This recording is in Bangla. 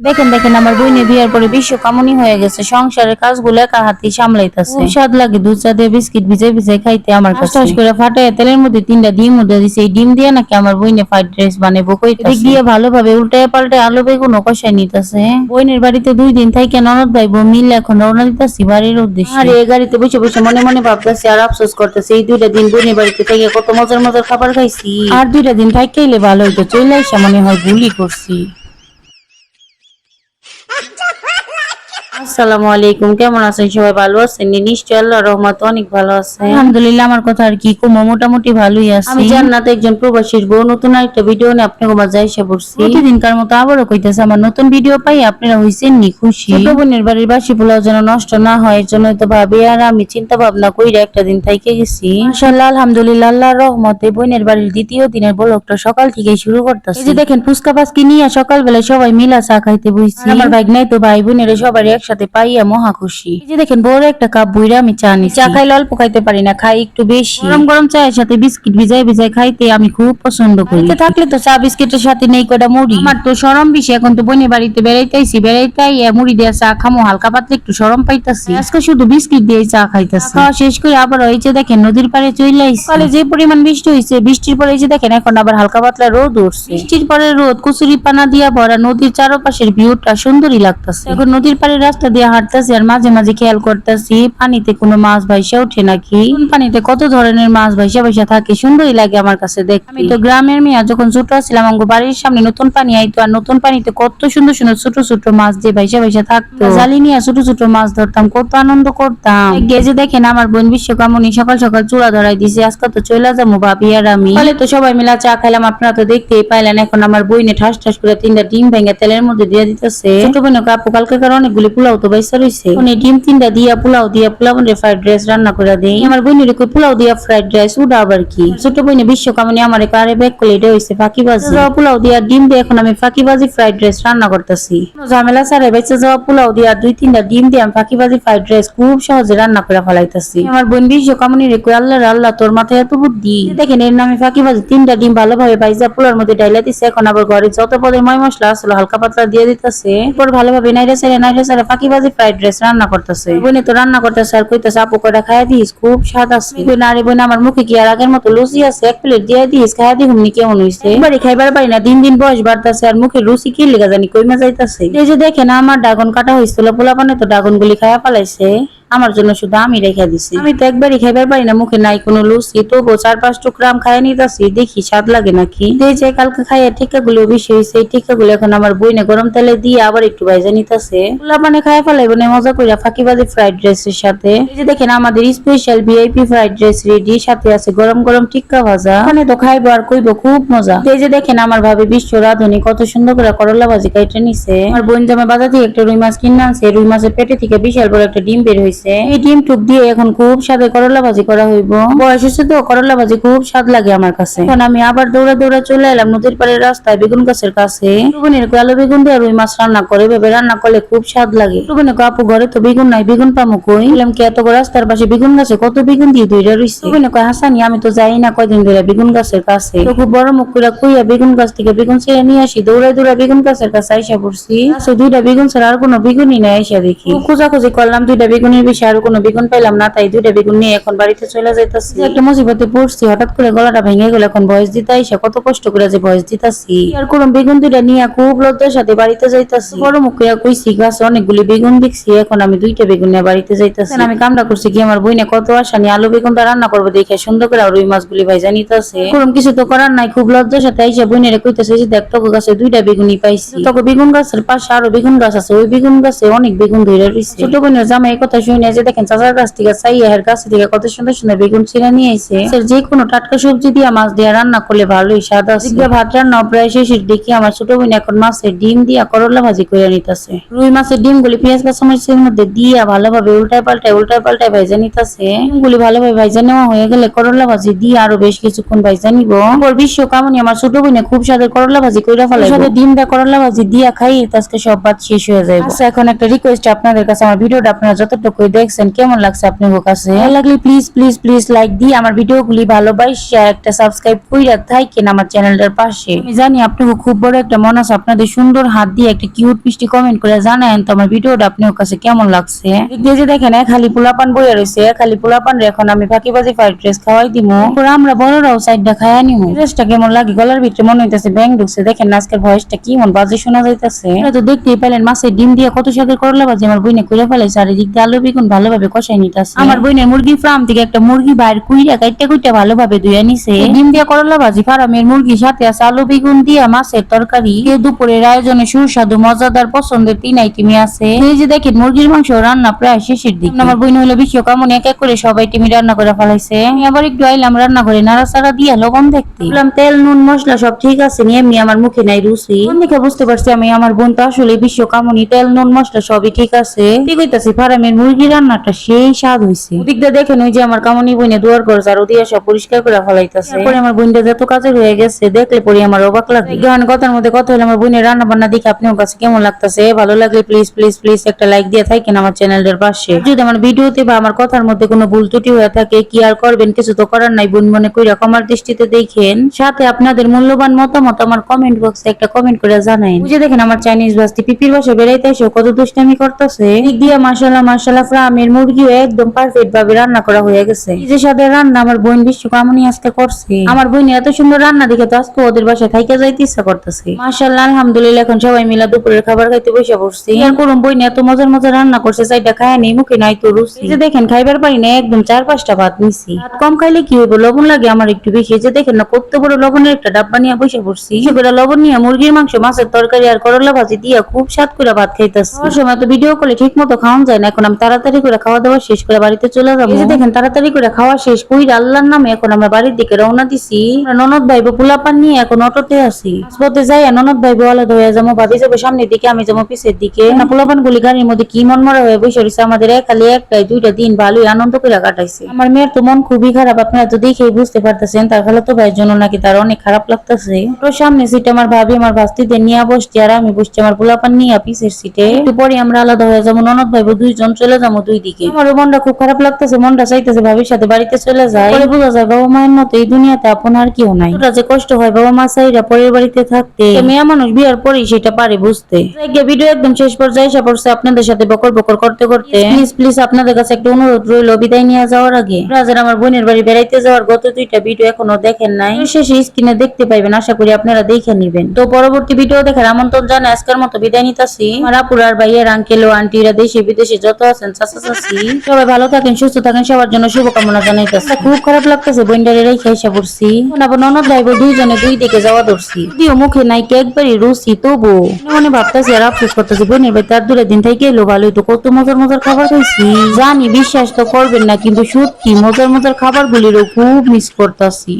দেখেন দেখেন আমার বইনে বিয়ার পরে বিশ্ব কামনি হয়ে গেছে। সংসারের কাজগুলো একা হাতে সামলাইতেছে। স্বাদ লাগে দুধ চা দিয়ে বিস্কিট ভিজে ভিজে খাইতে আমার কাছে। করে ফাটায় তেলের মধ্যে তিনটা ডিম উঠে দিছে। এই ডিম দিয়ে নাকি আমার বইনে ফ্রাইড রাইস বানাবো কই দিক দিয়ে ভালোভাবে উল্টায় পাল্টায় আলু বেগুন কষাই নিতেছে। বইনের বাড়িতে দুই দিন থাইকে ননদ ভাই বোন মিলে এখন রওনা দিতেছি বাড়ির উদ্দেশ্যে। আর এই গাড়িতে বসে বসে মনে মনে ভাবতেছি আর আফসোস করতেছি এই দুইটা দিন বইনের বাড়িতে থেকে কত মজার মজার খাবার খাইছি। আর দুইটা দিন থাইকেইলে ভালো হইতো চলে আসা মনে হয় ভুলই করছি। আসসালামু আলাইকুম কেমন আছেন সবাই? ভালো আছেন? নিশ্চয় আল্লাহ রহমত অনেক ভালো আছে আলহামদুলিল্লাহ আমার কথা আর কি কুমো মোটামুটি ভালোই আছে। আমি জান্নাত একজন প্রবাসীর বউ নতুন একটা ভিডিও নিয়ে আপনাকে মাঝে এসে পড়ছি। প্রতিদিনকার মতো আবারও কইতেছে আমার নতুন ভিডিও পাই আপনারা হইছেন নি খুশি? ছোট বোনের বাড়ির বাসি পোলাও যেন নষ্ট না হয় এর জন্য তো ভাবি আর আমি চিন্তা ভাবনা কইরা একটা দিন থাইকে গেছি। মাশাআল্লাহ আলহামদুলিল্লাহ আল্লাহর রহমতে বোনের বাড়ির দ্বিতীয় দিনের বলকটা সকাল থেকেই শুরু করতেছি। এই যে দেখেন ফুচকা পাসকি নিয়ে সকালবেলা সবাই মিলা চা খাইতে বইছি। আমার ভাই নাই তো ভাই বোনেরা সবাই একসাথে পাইয়া মহা খুশি। এই যে দেখেন বড় একটা কাপ বইরা আমি চা নিছি। চা খাইলে অল্প খাইতে পারি না খাই একটু বেশি। গরম গরম চায়ের সাথে বিস্কিট ভিজাই ভিজাই খাইতে আমি খুব পছন্দ করি। থাকলে তো চা বিস্কিটের সাথে নেই কটা মুড়ি? আমার তো সরম বেশি এখন তো বোনের বাড়িতে বেড়াইতেছি বেড়াইতাই মুড়ি দিয়ে চা খামো হালকা পাতলা একটু সরম পাইতাছি। আজকে শুধু বিস্কিট দিয়ে চা খাইতাছি। খাওয়া শেষ করে আবার ওই যে দেখেন নদীর পাড়ে চলে আইছি। সকালে যে পরিমাণ বৃষ্টি হয়েছে বৃষ্টির পরে এই যে দেখেন এখন আবার হালকা পাতলা রোদ উঠছে। বৃষ্টির পরে রোদ কুচুরি পানা দিয়া ভরা নদীর চারপাশের ভিউটা সুন্দরই লাগতাছে। এখন নদীর পাড়ে রাস্তা দিয়ে হাঁটতাছি আর মাঝে মাঝে খেয়াল করতেছি পানিতে কোনো মাছ ভাইসা ওঠে নাকি? পানিতে কত ধরনের মাছ ভাইসা ভাইসা থাকে সুন্দরই লাগে আমার কাছে দেখতে। আমি তো গ্রামের মেয়া যখন ছোট ছিলাম আমার বাড়ির সামনে নতুন পানি আইতো আর নতুন পানিতে কত সুন্দর সুন্দর ছোট ছোট মাছ যে ভাইসা ভাইসা থাকতো। জালি নিয়ে ছোট ছোট মাছ ধরতাম কত আনন্দ করতাম। গেজে দেখেন আমার বোন বিশ্বকামনি সকাল সকাল চূড়া ধরাই দিছে আজকে তো চলে যাব ভাবি আর আমি। তাহলে তো সবাই মিলা চা খাইলাম আপনারা তো দেখতেই পাইলেন এখন আমার বইনে ঠাস ঠাস করে তিনটা ডিম ভেঙে তেলের মধ্যে দিয়ে দিতেছে। ছোট বোনের কাপু কালকে কারণে অনেকগুলি পোলাও তো বাইসা রয়েছে উনি ডিম তিনটা দিয়া পোলাও দিয়া পোলাও মানে ফ্রাইড রাইস রান্না করে দেই। আমার বোনের কই পোলাও দিয়া ফ্রাইড রাইস ওটা আবার কি? ছোট বোনে বিশ্বকামনি আমার কারে ব্যাক করলে এটা হইছে ফাঁকিবাজি। যাওয়া পোলাও দিয়া ডিম দিয়ে এখন আমি ফাঁকিবাজি ফ্রাইড রাইস রান্না করতেছি। ঝামেলা ছাড়া বেঁচে যাওয়া পোলাও দিয়া দুই তিনটা ডিম দিয়ে আমি ফাঁকিবাজি ফ্রাইড রাইস খুব সহজে রান্না করে ফেলাইতেছি। আমার বোন বিশ্বকামনি কই আল্লাহ আল্লাহ তোর মাথায় এত বুদ্ধি। দেখেন এর নামে ফাঁকিবাজি তিনটা ডিম ভালোভাবে বাইজা পোলার মধ্যে ডাইলা দিছে এখন আবার ঘরে যত পদের ময় মশলা আসলো হালকা পাতলা দিয়ে দিতেছে। এরপর ভালোভাবে নাইরে সাইরে নাইরে সাইরে ফাঁকিবাজি ফ্রাইড রাইস রান্না করতেছে। বোনে তো রান্না করতেছে আর কইতেছে, আপু, কয়টা খাইয়া দিস? খুব স্বাদ আছে। বোন আরে বোন আমার মুখে কি আর আগের মতো লুচি আছে? এক প্লেট দিয়ে দিস, খাইয়া দি হুমনি কেমন হইছে। বাড়ি খাইবার পারি না, দিন দিন বয়স বাড়তেছে আর মুখে রুচি কি লেগা জানি, কইমা যাইতাছে। এই যে দেখেন, আমার ড্রাগন কাটা হইছিল, পোলাপানে তো ড্রাগন গুলি খাইয়া পালাইছে আমার জন্য শুধু আমি রেখে দিছি। আমি তো একবারই খাইবার পারি না, মুখে নাই কোনো লুচি তবু চার পাঁচ টুকরা আম খাইয়া নিতেছি, দেখি স্বাদ লাগে নাকি? এই যে কালকে খাইয়া টিকা গুলো বেশি হয়েছে এই টিকা গুলো এখন আমার বইনে গরম তেলে দিয়ে আবার একটু ভাইজা নিতেছে। পোলাপানে খাইয়া ফেলাইব না, মজা কইরা ফাঁকিবাজি ফ্রাইড রাইসের সাথে। এই যে দেখেন আমাদের special VIP fried rice ready সাথে আছে গরম গরম টিক্কা ভাজা। ওখানে তো খাইবো আর কইবো খুব মজা। এই যে দেখেন আমার ভাবে বিশ্ব রাধুনি, কত সুন্দর করে করলা ভাজি কাইটে নিছে। আমার বোন জামা বাজার থেকে একটা রুই মাছ কিনে আনছে রুই মাছের পেটে থেকে বিশাল বড় একটা ডিম বের হয়েছে। এই ডিম টুক দিয়ে এখন খুব স্বাদে করলা ভাজি করা হইব। বয়স হচ্ছে তো, করলা ভাজি খুব স্বাদ লাগে আমার কাছে। এখন আমি আবার দৌড়া দৌড়া চলে এলাম নদীর পাড়ের রাস্তায় বেগুন গাছের কাছে। টুকুনের আলু বেগুন দিয়ে রুই মাছ রান্না করে ভেবে রান্না করলে খুব স্বাদ লাগে। টুকুনে আপু ঘরে তো বেগুন নাই, বেগুন পামু কই? বললাম কি এত রাস্তার পাশে বেগুন গাছে কত বেগুন দিয়ে দইরা রইছে? টুকুনে কয় হাসানি, আমি তো যাই না কয়দিন ধরে বেগুন গাছের কাছে। তো খুব বড় মুখ করে কইয়া বেগুন গাছ থেকে বেগুন ছেড়ে নিয়ে আসি দৌড়াই দৌড়া বেগুন গাছের কাছে আইসা পড়ছি। দুইটা বেগুন ছাড়া আর কোনো বেগুনই নাই আইসা দেখি। খোঁজাখুঁজি করলাম, দুইটা বেগুনের বেশি আর কোনো বেগুন পাইলাম না তাই দুইটা বেগুন নিয়ে এখন বাড়িতে চলে যাইতাছি। একটা মুসিবতে পড়ছি হঠাৎ করে গলাটা ভেঙে গেল এখন ভয়েস দিতে আইসা কত কষ্ট করে যে ভয়েস দিতাছি। আর কোন বেগুন দুইটা নিয়ে খুব লজ্জার সাথে বাড়িতে যাইতাছি। বড় মুখ কইছি গাছে অনেকগুলি বেগুন দেখছি এখন আমি দুইটা বেগুন নিয়ে বাড়িতে যাইতাছি। আমি কামটা করছি কি আমার বইনে কত আশা নিয়ে আলু বেগুনটা রান্না করব দেখে সুন্দর করে আর রুই মাছগুলি ভাইজা নিতেছে। কোরম কিছু তো করার নাই খুব লজ্জার সাথে আইসা বইনের কইতেছে যে দেখ টকো গাছে দুইটা বেগুনই পাইছি। তখন বেগুন গাছের পাশে আরও বেগুন গাছ আছে ওই বেগুন গাছে অনেক বেগুন ধরে রয়েছে ছোট বোনের জামা এই কথা শুনে যে দেখেন চাচার গাছ থেকে চাইয়া এর কাছ থেকে কত সুন্দর সুন্দর বেগুন ছিঁড়ে নিয়ে এসে যে কোনো টাটকা সবজি দিয়ে মাছ দিয়ে রান্না করলে ভালোই স্বাদ আছে। ভাত রান্না প্রায় শেষের দিকে আমার ছোট বোন এখন মাছের ডিম দিয়া করলা ভাজি করে নিতেছে। রুই মাছের ডিম গুলি পেঁয়াজ কাঁচামরিচের মধ্যে দিয়া ভালোভাবে উল্টায় পাল্টায় উল্টায় পাল্টায় ভাইজা নিতেছে। ডিমগুলি ভালোভাবে ভাইজা নেওয়া হয়ে গেলে করলা ভাজি দিয়ে আরও বেশ কিছুক্ষণ ভাইজা নিব। ওর বিশ্ব কামনি আমার ছোট বোনে খুব স্বাদের করলা ভাজি কইরা ফেলাই সাথে ডিমটা করলা ভাজি দিয়া খাই আজকে সব ভাত শেষ হয়ে যাবে আচ্ছা এখন একটা রিকোয়েস্ট আপনাদের কাছে আমার ভিডিওটা আপনারা যতটুকু দেখছেন কেমন লাগছে আপনার কাছে? ভালো লাগলে প্লিজ প্লিজ প্লিজ লাইক দিয়ে আমার ভিডিওগুলি ভালোবাসা একটা সাবস্ক্রাইব কইরা থাকেন আমার চ্যানেলটার পাশে। আমি জানি আপনাকে খুব বড় একটা মন আছে আপনাদের সুন্দর হাত দিয়ে একটা কিউট মিষ্টি কমেন্ট করে জানায়েন তো আমার ভিডিওটা আপনার কাছে কেমন লাগছে? যে দেখেন এক খালি পোলাপান বইয়া রয়েছে এক খালি পোলাপান রে এখন আমি ফাঁকিবাজি ফ্রাইড রাইস খাওয়াই দিমু। তারপর আমরা বড়রাও সাইডটা খাইয়া নিমু। ড্রেসটা কেমন লাগে গলার ভিতরে মনে হইতেছে ব্যাং ঢুকছে দেখেন আজকের ভয়েসটা কি মন বাজে শোনা যাইতেছে। তো দেখতেই পেলেন মাছের ডিম দিয়ে কত সাথে করলা বাজে আমার বইনে কইরা ফেলাইছে আর এদিক দিয়ে আলু বেগুন ভালোভাবে কষাই নিতেছে। আমার বইনের মুরগি ফার্ম থেকে একটা মুরগি বাইর কুইরা কাইটা কুইটা ভালোভাবে ধুইয়া নিছে। ডিম দিয়ে করলা ভাজি ফার্মের মুরগির সাথে আছে আলু বেগুন দিয়ে মাছের তরকারি। দিয়ে দুপুরের আয়োজনে সুস্বাদু মজাদার পছন্দের তিন আইটেমই আছে। এই যে দেখেন মুরগির মাংস রান্না প্রায় শেষের দিকে। আমার বইন হলো বিশ্বকামন এক এক করে সবাই টিমি রান্না করে ফেলাইছে। আমি আবার একটু আইলাম রান্না করে নাড়াচাড়া দিয়ে লবণ দেখতে। বললাম তেল নুন মশলা সব ঠিক আছে নিয়ে এমনি আমার মুখে নাই রুচি। দেখে বুঝতে পারছি আমি আমার বোন তো আসলে বিশ্বকামনি তেল নুন মশলা সবই ঠিক আছে। ঠিক হইতাছে ফার্মের মুরগি রান্নাটা সেই স্বাদ হইছে। ওদিক দিয়ে দেখেন ওই যে আমার কামনি বইনে দুয়ার ঘর ঝাড়ু দিয়ে সব পরিষ্কার করে ফেলাইতেছে। তারপরে আমার বোনটা যত কাজের হয়ে গেছে দেখলে পরে আমার অবাক লাগে গান কথার মধ্যে কথা হলো আমার বোনের রান্না বান্না দেখে আপনার কাছে কেমন লাগতেছে? ভালো লাগলে প্লিজ প্লিজ প্লিজ একটা লাইক দিয়ে থাকেন আমার চ্যানেলের পাশে। যদি আমার ভিডিওতে বা আমার কথার মধ্যে কোনো ভুল ত্রুটি হয়ে থাকে কি আর করবেন কিছু তো করার নাই বোন মনে কইরা ক্ষমার দৃষ্টিতে দেখেন। সাথে আপনাদের মূল্যবান মতামত আমার কমেন্ট বক্সে একটা কমেন্ট করে জানাই বুঝে দেখেন আমার চাইনিজ বাস্তি পিপির বাসা বেড়াইতে এসে কত দুষ্টামি করতেছে। দিক দিয়ে মাসাল্লাহ মাসাল্লাহ ফ্রামের মুরগিও একদম পারফেক্ট ভাবে রান্না করা হয়ে গেছে। যে সাথে রান্না, আমার বোন বিশ্বকামনি আজকে করছে। আমার বোন এত সুন্দর রান্না দেখে তো আজকে ওদের বাসায় থাইকে যাইতে ইচ্ছা করতেছে। মাসাল্লাহ আলহামদুলিল্লাহ, এখন সবাই মিলা দুপুরের খাবার খাইতে বসে পড়ছি। আর করুন বই এত মজার মজার রান্না করছে, চাইটা খায় নেই, মুখে নাই তো রুচি। যে দেখেন, খাইবার পারি না, একদম চার পাঁচটা ভাত নিছি। ভাত কম খাইলে কি হইব? লবণ লাগে আমার একটু বেশি। যে দেখেন না, কত বড় লবণের একটা ডাব্বা নিয়ে বসে পড়ছি। সেগুলো লবণ নিয়ে মুরগির মাংস, মাছের তরকারি আর করলা ভাজি দিয়ে খুব স্বাদ করে ভাত খাইতেছি। সময় তো ভিডিও করলে ঠিক মতো খাওয়া যায় না, এখন আমি তাড়াতাড়ি করে খাওয়া দাওয়া শেষ করে বাড়িতে চলে যাব। এই দেখেন, তাড়াতাড়ি করে খাওয়া শেষ কই আল্লাহর নামে এখন আমরা বাড়ির দিকে রওনা দিছি। ননদ ভাই পোলাপান নিয়ে এখন অটোতে আছি। হাসপাতালে যাই ননদ ভাই আলাদা হয়ে যাব ভাবি যাব সামনের দিকে, আমি যাব পিছের দিকে। পোলাপান গুলি গাড়ির মধ্যে কি মন মরা হয়ে বসে রয়েছে আমাদের খালি একটাই, দুইটা দিন ভালোই আনন্দ করে কাটাইছে। আমার মেয়ের তো মন খুবই খারাপ, আপনারা তো দেখেই বুঝতে পারতেছেন, তার খালা তো ভাইয়ের জন্য নাকি তার অনেক খারাপ লাগতেছে। ওর সামনে সিটে আমার ভাবি, আমার ভাস্তিদের নিয়ে বসছি, আর আমি বসছি আমার পোলাপান নিয়ে পিছের সিটে একটু পরে আমরা আলাদা হয়ে যাব, ননদ ভাই দুইজন চলে যাব। দুই দিকে। আমার মনটা খুব খারাপ লাগতেছে মনটা চাইতেছে ভাবির সাথে বাড়িতে চলে যায় পরে বোঝা যায় বাবা মায়ের মতো এই দুনিয়াতে আপন আর কেউ নাই। যে কষ্ট হয় বাবা মা চাইরা পরের বাড়িতে থাকতে। মেয়ে মানুষ বিয়ার পরেই সেটা পারে বুঝতে। ভিডিও একদম শেষ পর্যায়ে এসে পড়ছে আপনাদের সাথে বকর বকর করতে করতে। প্লিজ প্লিজ আপনাদের কাছে একটা অনুরোধ রইল বিদায় নিয়ে যাওয়ার আগে। রাজার আমার বোনের বাড়ি বেড়াইতে যাওয়ার গত দুইটা ভিডিও এখনও দেখেন নাই। শেষে স্ক্রিনে দেখতে পাইবেন আশা করি আপনারা দেখে নিবেন। তো পরবর্তী ভিডিও দেখার আমন্ত্রণ জানাই আজকের মতো বিদায় নিতাছি। আমার আপুরার ভাইয়ের আঙ্কেল ও আন্টিরা দেশে বিদেশে যত আছেন চাচা চাচি সবাই ভালো থাকেন, সুস্থ থাকেন, সবার জন্য শুভকামনা জানাইতেছে। খুব খারাপ লাগতেছে, বইন্ডারে রেখে এসে পড়ছি। আবার ননদ ভাই দুইজনে দুই দিকে যাওয়া ধরছি। যদিও মুখে নাই কে একবারই রুচি তবু মনে ভাবতেছি আর আফসোস করতেছি বোনের ভাই তার দূরে দিন থেকে এলো ভালোই তো কত মজার মজার খাবার খাইছি। জানি বিশ্বাস তো করবেন না, কিন্তু সত্যি মজার মজার খাবার গুলিরও খুব মিস করতেছি।